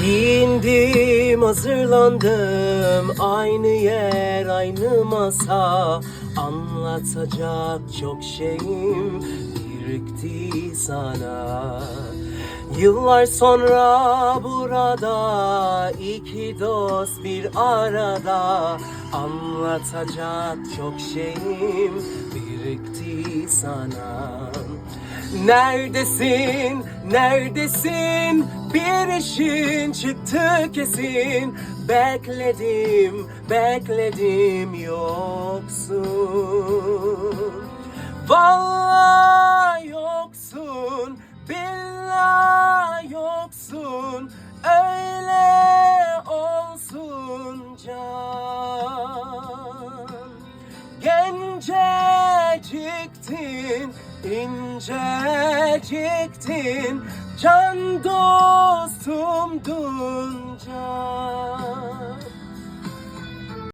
Geldim hazırlandım. Aynı yer aynı masa. Anlatacak çok şeyim birikti sana. Yıllar sonra burada iki dost bir arada. Anlatacak çok şeyim birikti sana Neredesin, neredesin? Bir işin çıktı kesin. Bekledim, bekledim yoksun. Vallahi yoksun, billahi yoksun. Öyle olsun can. Genceciktin, inceciktin Can dostumdun can